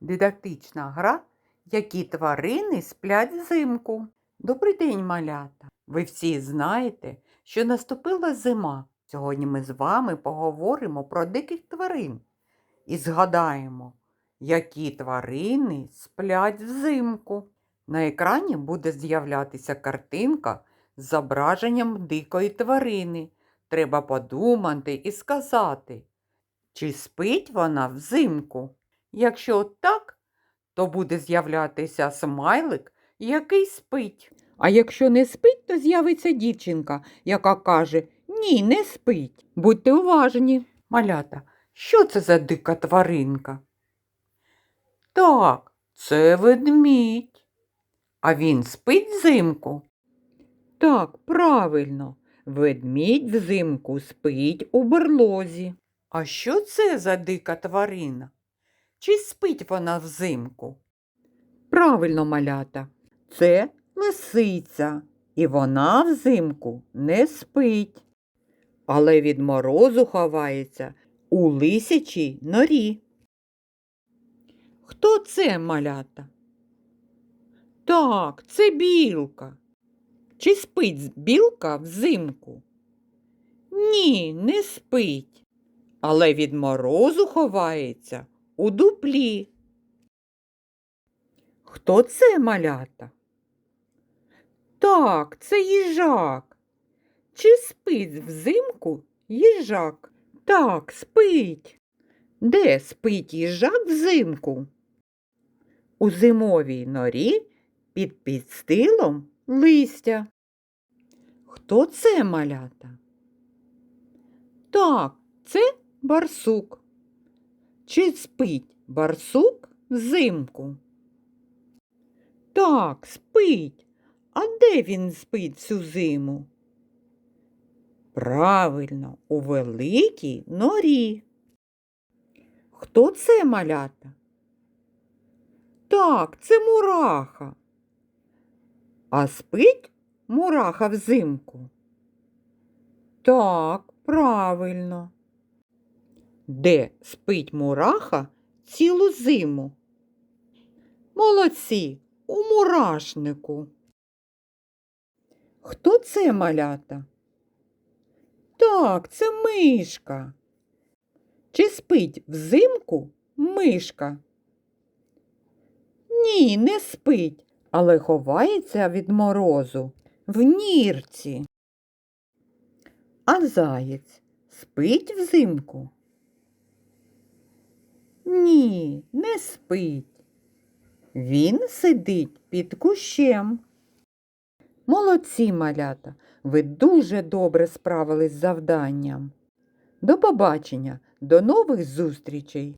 Дидактична гра, які тварини сплять взимку. Добрий день, малята! Ви всі знаєте, що наступила зима. Сьогодні ми з вами поговоримо про диких тварин і згадаємо, які тварини сплять взимку. На екрані буде з'являтися картинка з зображенням дикої тварини. Треба подумати і сказати, чи спить вона взимку. Якщо так, то буде з'являтися смайлик, який спить. А якщо не спить, то з'явиться дівчинка, яка каже Ні, не спить. Будьте уважні. Малята, що це за дика тваринка? Так, це ведмідь. А він спить взимку? Так, правильно. Ведмідь взимку спить у берлозі. А що це за дика тварина? Чи спить вона взимку? Правильно, малята, це лисиця, і вона взимку не спить, але від морозу ховається у лисячій норі. Хто це малята? Так, це білка. Чи спить білка взимку? Ні, не спить, але від морозу ховається у дуплі. Хто це малята? Так, це їжак. Чи спить взимку їжак? Так, спить. Де спить їжак взимку? У зимовій норі під підстилом листя. Хто це малята? Так, це барсук. Чи спить барсук взимку? Так, спить. А де він спить цю зиму? Правильно, у великій норі. Хто це малята? Так, це мураха. А спить мураха взимку? Так, правильно. Де спить мураха цілу зиму? Молодці, у мурашнику. Хто це малята? Так, це мишка. Чи спить взимку мишка? Ні, не спить, але ховається від морозу в нірці. А заєць спить взимку? Ні, не спить. Він сидить під кущем. Молодці, малята, ви дуже добре справились з завданням. До побачення, до нових зустрічей!